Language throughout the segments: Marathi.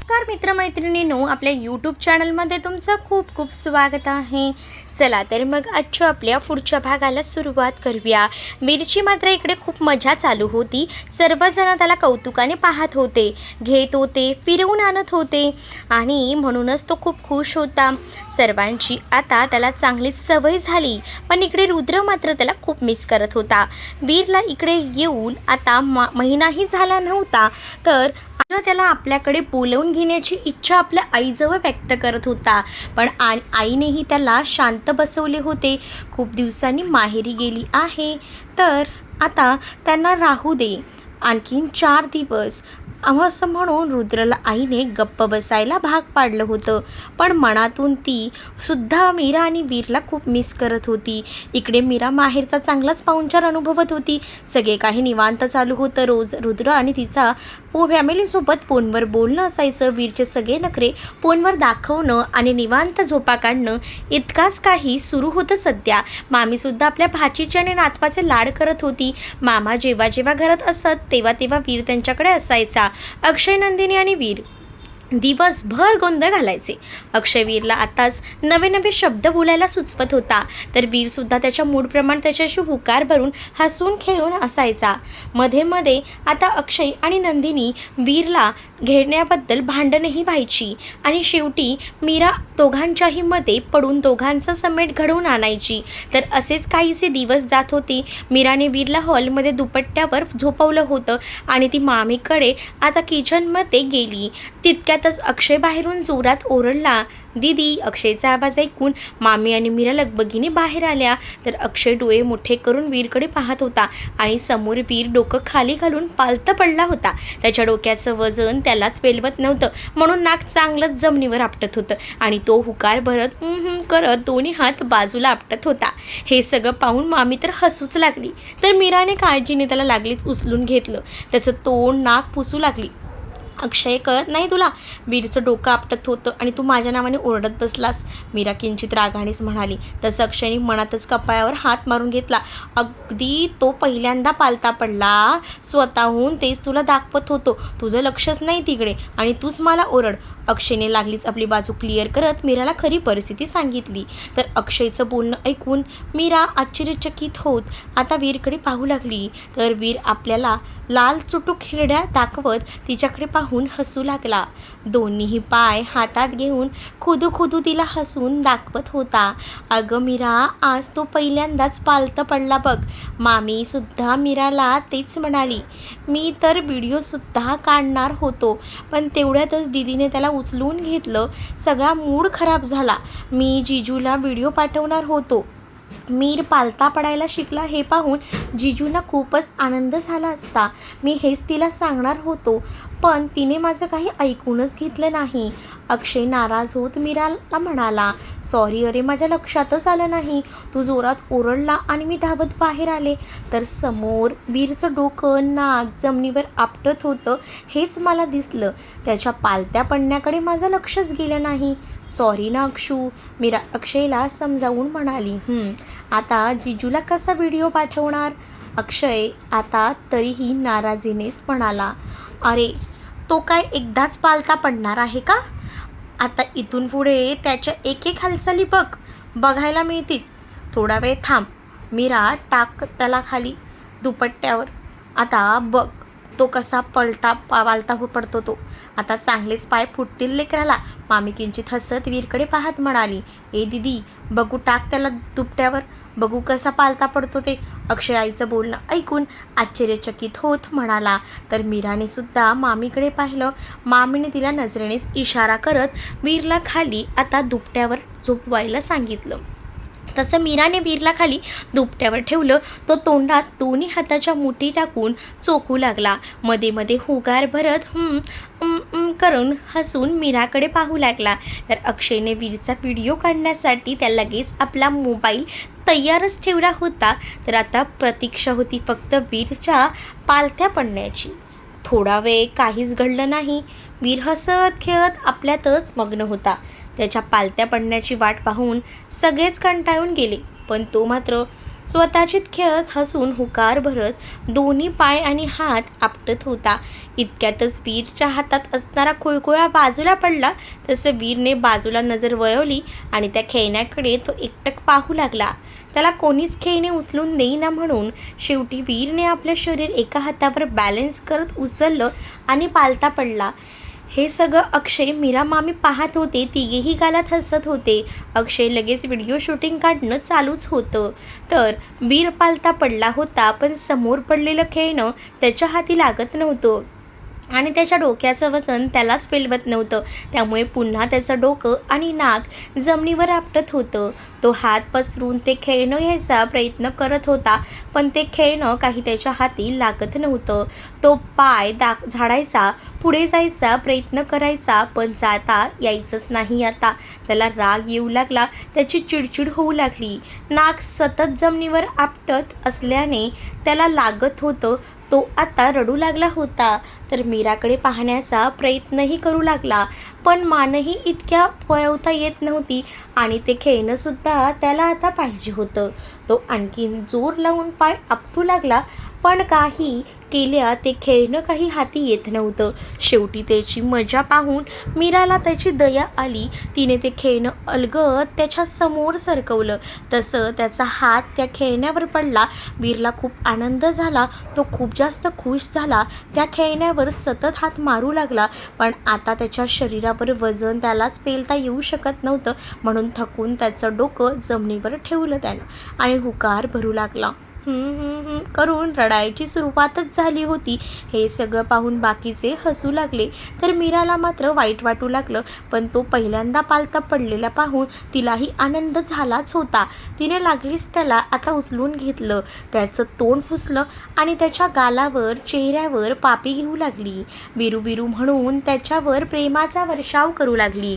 नमस्कार मित्रमैत्रिणींनो आपल्या यूट्यूब चॅनलमध्ये तुमचं खूप खूप स्वागत आहे. चला तर मग आजच्या आपल्या पुढच्या भागाला सुरुवात करूया. मिरची मात्र इकडे खूप मजा चालू होती. सर्वजण त्याला कौतुकाने पाहत होते. घेत होते फिरवून आणत होते. आणि म्हणूनच तो खूप खुश होता. सर्वांची आता त्याला चांगलीच सवय झाली. पण इकडे रुद्र मात्र त्याला खूप मिस करत होता. वीरला इकडे येऊन आता मा महिनाही झाला नव्हता. तर मात्र त्याला आपल्याकडे बोलवून घेण्याची इच्छा आपल्या आईजवळ व्यक्त करत होता. पण आ आईनेही त्याला शांत बसवले होते. खूप दिवसांनी माहेरी गेली आहे. तर आता त्यांना राहू दे. आणखीन चार दिवस. असं म्हणून रुद्रला आईने गप्प बसायला भाग पाडलं होतं. पण मनातून ती सुद्धा मीरा आणि वीरला खूप मिस करत होती. इकडे मीरा माहेरचा चांगलाच पाहुणचार अनुभवत होती. सगळे काही निवांत चालू होतं रोज. रुद्र आणि तिचा फो फॅमिलीसोबत फोनवर बोलणं असायचं. वीरचे सगळे नखरे फोनवर दाखवणं आणि निवांत झोपा काढणं इतकाच काही सुरू होतं सध्या. मामीसुद्धा आपल्या भाचीचे आणि नातवाचे लाड करत होती. मामा जेव्हा जेव्हा घरात असत तेव्हा तेव्हा वीर त्यांच्याकडे असायचा. अक्षय नंदिनी आणि वीर. दिवसभर गोंधळ घालायचे. अक्षय वीरला आताच नवे नवे शब्द बोलायला सुचवत होता. तर वीरसुद्धा त्याच्या मूडप्रमाणे त्याच्याशी हुकार भरून हसून खेळून असायचा. मध्ये मध्ये आता अक्षय आणि नंदिनी वीरला घेण्याबद्दल भांडणही व्हायची आणि शेवटी मीरा दोघांच्याही मध्ये पडून दोघांचा समेट घडवून आणायची. तर असेच काहीसे दिवस जात होते. मीराने वीरला हॉलमध्ये दुपट्ट्यावर झोपवलं होतं आणि ती मामीकडे आता किचनमध्ये गेली. तितक्यातच अक्षय बाहेरून जोरात ओरडला दीदी अक्षयचा आवाज ऐकून मामी आणि मीरा लगबगीने बाहेर आल्या. तर अक्षय डोळे मोठे करून वीरकडे पाहत होता आणि समोर वीर डोकं खाली घालून पालतं पडला होता. त्याच्या डोक्याचं वजन त्यालाच पेलवत नव्हतं म्हणून नाक चांगलंच जमिनीवर आपटत होतं आणि तो हुकार भरत करत दोन्ही हात बाजूला आपटत होता. हे सगळं पाहून मामी तर हसूच लागली. तर मीराने काळजीने त्याला लागलीच उचलून घेतलं. त्याचं तोंड नाक पुसू लागली. अक्षय कळत नाही तुला? वीरचं डोकं आपटत होतं आणि तू माझ्या नावाने ओरडत बसलास. मीरा किंचित रागानेच म्हणाली. तसं अक्षयने मनातच कपाळावर हात मारून घेतला. अगदी तो पहिल्यांदा पालता पडला. स्वतःहून तेच तुला दाखवत होतो. तुझं लक्षच नाही तिकडे आणि तूच मला ओरड. अक्षयने लागलीच आपली बाजू क्लिअर करत मीराला खरी परिस्थिती सांगितली. तर अक्षयचं बोलणं ऐकून मीरा आश्चर्यचकित होत आता वीरकडे पाहू लागली. तर वीर आपल्याला लाल चुटूक हिरड्या दाखवत तिच्याकडे पाहून हसू लागला. दोन्हीही पाय हातात घेऊन खुदू खुदू तिला हसून दाखवत होता. अगं मीरा आज तो पहिल्यांदाच पालतं पडला बघ. मामीसुद्धा मीराला तेच म्हणाली. मी तर व्हिडिओसुद्धा काढणार होतो पण तेवढ्यातच दिदीने त्याला उचलून घेतलं. सगळा मूड खराब झाला. मी जिजूला व्हिडिओ पाठवणार होतो. मीर पालता पडायला शिकला हे पाहून जिजूंना खूपच आनंद झाला असता. मी हेच तिला सांगणार होतो. पण तिने माझं काही ऐकूनच घेतलं नाही. अक्षय नाराज होत मीराला म्हणाला सॉरी अरे माझ्या लक्षातच आलं नाही. तू जोरात ओरडला आणि मी धावत बाहेर आले. तर समोर वीरचं डोकं नाक जमिनीवर आपटत होतं हेच मला दिसलं. त्याच्या पालत्या पडण्याकडे माझं लक्षच गेलं नाही. सॉरी ना अक्षू. मीरा अक्षयला समजावून म्हणाली आता जिजूला कसा व्हिडिओ पाठवणार? अक्षय आता तरीही नाराजीनेच म्हणाला अरे तो काय एकदाच पालता पडणार आहे का? आता इथून पुढे त्याच्या एक एक हालचाली बघ बघायला मिळतील. थोडा वेळ थांब मीरा टाक त्याला खाली दुपट्ट्यावर. आता बघ तो कसा पलटा पा पालता हो पडतो तो. आता चांगलेच पाय फुटतील लेकराला. मामी किंचित हसत वीरकडे पाहत म्हणाली ए दिदी बघू टाक त्याला दुपट्यावर. बघू कसा पालता पडतो ते. अक्षय आईचं बोलणं ऐकून आश्चर्यचकित होत म्हणाला. तर मीराने सुद्धा मामीकडे पाहिलं. मामीने तिला नजरेनेच इशारा करत वीरला खाली आता दुपट्यावर झोपवायला सांगितलं. तसं मीराने वीरला खाली दुपट्यावर ठेवलं. तो तोंडात दोन्ही हाताच्या मुठी टाकून चोकू लागला. मध्ये मध्ये हुगार भरत हं करून हसून मीराकडे पाहू लागला. तर अक्षयने वीरचा व्हिडिओ काढण्यासाठी त्या लगेच आपला मोबाईल तयारच ठेवला होता. तर आता प्रतीक्षा होती फक्त वीरच्या पालथ्या पडण्याची. थोडा वेळ काहीच घडलं नाही. वीर हसत खेळत आपल्यातच मग्न होता. त्याच्या पालत्या पडण्याची वाट पाहून सगळेच कंटाळून गेले. पण तो मात्र स्वतःचीत खेळत हसून हुकार भरत दोन्ही पाय आणि हात आपटत होता. इतक्यातच वीरच्या हातात असणारा खुळखुळा बाजूला पडला. तसं वीरने बाजूला नजर वळवली आणि त्या खेळण्याकडे तो एकटक पाहू लागला. त्याला कोणीच खेळणे उचलून देईना म्हणून शेवटी वीरने आपलं शरीर एका हातावर बॅलन्स करत उचललं आणि पालता पडला. हे सगळं अक्षय मीरा मामी पाहत होते. तिघेही गालात हसत होते. अक्षय लगेच व्हिडिओ शूटिंग काढणं चालूच होतं. तर वीर पालता पडला होता पण समोर पडलेलं खेळणं त्याच्या हाती लागत नव्हतं. आणि त्याच्या डोक्याचं वजन त्यालाच पेलवत नव्हतं. त्यामुळे पुन्हा त्याचं डोकं आणि नाक जमिनीवर आपटत होतं. तो हात पसरून ते खेळणं घ्यायचा प्रयत्न करत होता पण ते खेळणं काही त्याच्या हाती लागत नव्हतं. तो पाय दा झाडायचा पुढे जायचा प्रयत्न करायचा पण जाता यायचंच नाही आता. त्याला राग येऊ लागला त्याची चिडचिड होऊ लागली. नाक सतत जमिनीवर आपटत असल्याने त्याला लागत होतं तो आता रडू लागला होता. तर मीराकडे पाहण्याचा प्रयत्नही करू लागला. पण मानही इतक्या पळवता येत नव्हती आणि ते खेळणंसुद्धा त्याला आता पाहिजे होतं. तो आणखीन जोर लावून पाय आपटू लागला. पण काही केल्या ते खेळणं काही हाती येत नव्हतं. शेवटी त्याची मजा पाहून मीराला त्याची दया आली. तिने ते खेळणं अलगत त्याच्यासमोर सरकवलं. तसं त्याचा हात त्या खेळण्यावर पडला. वीरला खूप आनंद झाला. तो खूप जास्त खुश झाला. त्या खेळण्यावर सतत हात मारू लागला. पण आता त्याच्या शरीरावर वजन त्यालाच पेलता येऊ शकत नव्हतं. म्हणून थकून त्याचं डोकं जमिनीवर ठेवलं त्यानं आणि हुकार भरू लागला. करून रडायची सुरुवातच झाली होती. हे सगळं पाहून बाकीचे हसू लागले. तर मीराला मात्र वाईट वाटू लागलं. पण तो पहिल्यांदा पालता पडलेला पाहून तिलाही आनंद झालाच होता. तिने लागलीच त्याला आता उचलून घेतलं. त्याचं तोंड पुसलं आणि त्याच्या गालावर चेहऱ्यावर पापी घेऊ लागली. विरू बिरू म्हणून त्याच्यावर प्रेमाचा वर्षाव करू लागली.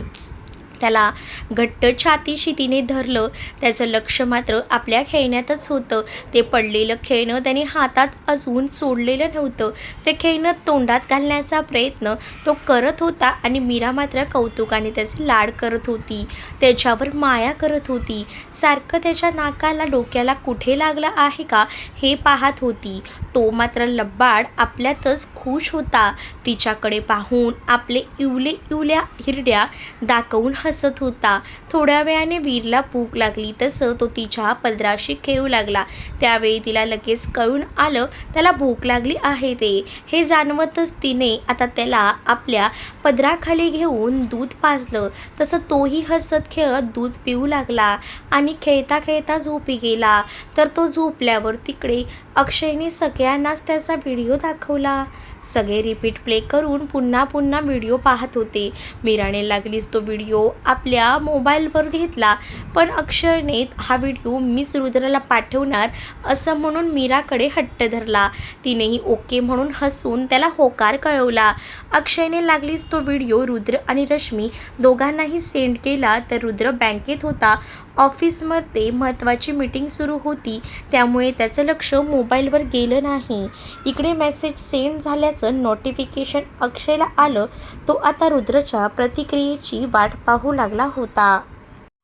त्याला घट्ट छातीशी तिने धरलं. त्याचं लक्ष मात्र आपल्या खेळण्यातच होतं. ते पडलेलं खेळणं त्याने हातात अजून सोडलेलं नव्हतं. ते खेळणं तोंडात घालण्याचा प्रयत्न तो करत होता आणि मीरा मात्र कौतुकाने त्याचे लाड करत होती. त्याच्यावर माया करत होती. सारखं त्याच्या नाकाला डोक्याला कुठे लागलं आहे का हे पाहत होती. तो मात्र लब्बाड आपल्यातच खुश होता. तिच्याकडे पाहून आपले इवले इवल्या हिरड्या दाखवून हसत होता. थोड्या वेळाने वीरला भूक लागली तसं तो तिच्या पदराशी खेळू लागला. त्यावेळी तिला लगेच कळून आलं त्याला भूक लागली आहे ते. हे जाणवतच तिने आता त्याला आपल्या पदराखाली घेऊन दूध पाजलं. तसं तोही हसत खेळत दूध पिऊ लागला आणि खेळता खेळता झोपी गेला. तर तो झोपल्यावर तिकडे अक्षयने सगळ्यांनाच त्याचा व्हिडिओ दाखवला. सगळे रिपीट प्ले करून पुन्हा पुन्हा व्हिडिओ पाहत होते. मीराने लागलीच तो व्हिडिओ आपल्या मोबाईलवर घेतला. पण अक्षयने हा व्हिडिओ मीच रुद्राला पाठवणार असं म्हणून मीराकडे हट्ट धरला. तिनेही ओके म्हणून हसून त्याला होकार कळवला. अक्षयने लागलीच तो व्हिडिओ रुद्र आणि रश्मी दोघांनाही सेंड केला तर रुद्र बँकेत होता. ऑफिसमध्ये महत्त्वाची मीटिंग सुरू होती. त्यामुळे त्याचं लक्ष मोबाईलवर गेलं नाही. इकडे मेसेज सेंड झाल्याचं नोटिफिकेशन अक्षयला आलं. तो आता रुद्रच्या प्रतिक्रियेची वाट पाहू लागला होता.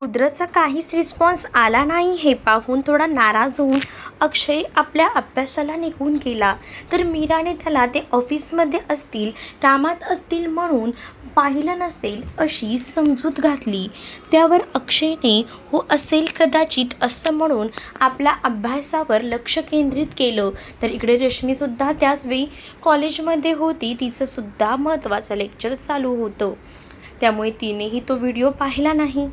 रुद्रचा काहीच रिस्पॉन्स आला नाही. हे पाहून थोडा नाराज होऊन अक्षय आपल्या अभ्यासाला निघून गेला. तर मीराने त्याला ते ऑफिसमध्ये असतील कामात असतील म्हणून पाहिलं नसेल अशी समजूत घातली. त्यावर अक्षयने हो असेल कदाचित असं म्हणून आपल्या अभ्यासावर लक्ष केंद्रित केलं. तर इकडे रश्मीसुद्धा त्याच वेळी कॉलेजमध्ये होती. तिचंसुद्धा महत्त्वाचं लेक्चर चालू होतं. त्यामुळे तिनेही तो व्हिडिओ पाहिला नाही.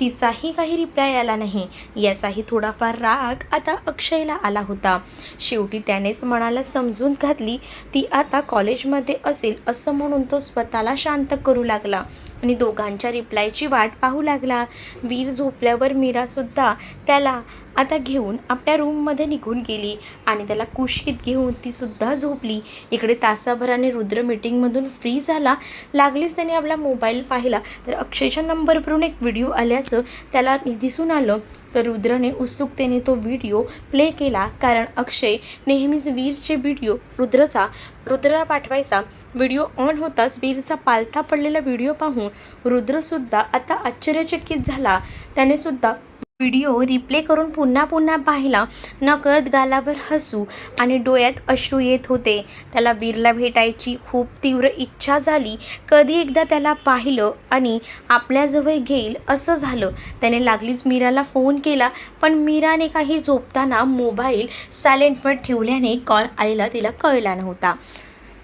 तिचाही काही रिप्लाय आला नाही. याचाही थोडाफार राग आता अक्षयला आला होता. शेवटी त्यानेच मनाला समजून घातली ती आता कॉलेजमध्ये असेल असं म्हणून तो स्वतःला शांत करू लागला. आणि दोघांच्या रिप्लायची वाट पाहू लागला. वीर झोपल्यावर मीरासुद्धा त्याला आता घेऊन आपल्या रूममध्ये निघून गेली आणि त्याला कुशीत घेऊन तीसुद्धा झोपली. इकडे तासाभराने रुद्र मीटिंगमधून फ्री झाला. लागलीच त्याने आपला मोबाईल पाहिला. तर अक्षयच्या नंबरवरून एक व्हिडिओ आल्याचं त्याला दिसून आलं. तर रुद्रने उत्सुकतेने तो व्हिडिओ प्ले केला कारण अक्षय नेहमीच वीरचे व्हिडिओ रुद्रचा रुद्रला पाठवायचा. व्हिडिओ ऑन होताच वीरचा पालथा पडलेला व्हिडिओ पाहून रुद्रसुद्धा आता आश्चर्यचकित झाला. त्याने सुद्धा व्हिडिओ रिप्ले करून पुन्हा पुन्हा पाहिला नकळत गालावर हसू आणि डोळ्यात अश्रू येत होते. त्याला वीरला भेटायची खूप तीव्र इच्छा झाली. कधी एकदा त्याला पाहिलं आणि आपल्याजवळ घेईल असं झालं. त्याने लागलीच मीराला फोन केला पण मीराने काही झोपताना मोबाईल सायलेंटवर ठेवल्याने कॉल आलेला तिला कळला नव्हता.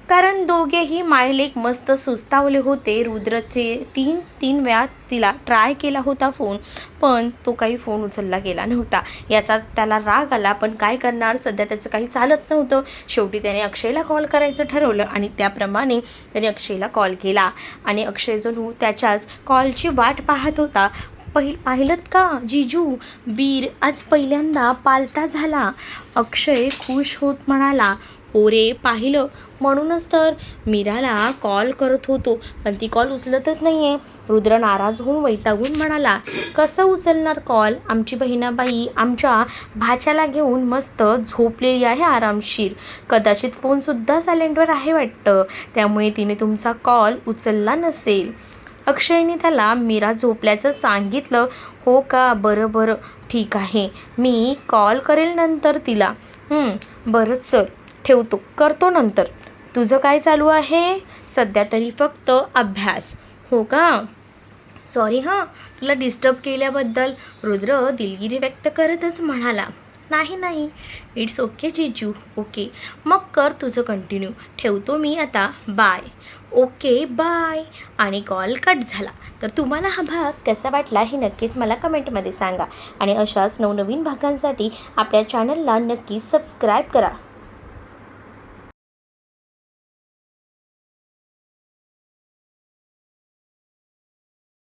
कारण दोघेही मायलेक मस्त सुस्तावले होते. रुद्रचे तीन तीन वेळा तिला ट्राय केला होता फोन पण तो काही फोन उचलला गेला नव्हता. याचाच त्याला राग आला पण काय करणार? सध्या त्याचं काही चालत नव्हतं. शेवटी त्याने अक्षयला कॉल करायचं ठरवलं आणि त्याप्रमाणे त्याने अक्षयला कॉल केला. आणि अक्षय जणू त्याच्याच कॉलची वाट पाहत होता. पहिल पाहिलं का? जिजू बीर आज पहिल्यांदा पालता झाला. अक्षय खुश होत म्हणाला ओरे पाहिलं. म्हणूनच तर मीराला कॉल करत होतो. पण ती कॉल उचलतच नाही आहे रुद्र नाराज होऊन वैतागून म्हणाला कसं उचलणार कॉल आमची बहिणाबाई आमच्या भाच्याला घेऊन मस्त झोपलेली आहे आरामशीर. कदाचित फोनसुद्धा सायलेंटवर आहे वाटतं. त्यामुळे तिने तुमचा कॉल उचलला नसेल. अक्षयने त्याला मीरा झोपल्याचं सांगितलं. हो का? बरं बरं. ठीक आहे. मी कॉल करेल नंतर तिला. बरं चल. ठेवतो. करतो नंतर. तुझं काय चालू आहे? सध्या तरी फक्त अभ्यास. हो का? सॉरी हां. तुला डिस्टर्ब केल्याबद्दल रुद्र दिलगिरी व्यक्त करतच म्हणाला. नाही नाही. इट्स ओके जीजू ओके मग कर तुझं कंटिन्यू ठेवतो मी आता. बाय ओके बाय आणि कॉल कट झाला. तर तुम्हाला हा भाग कसा वाटला हे नक्कीच मला कमेंटमध्ये सांगा. आणि अशाच नवनवीन भागांसाठी आपल्या चॅनलला नक्कीच सबस्क्राईब करा.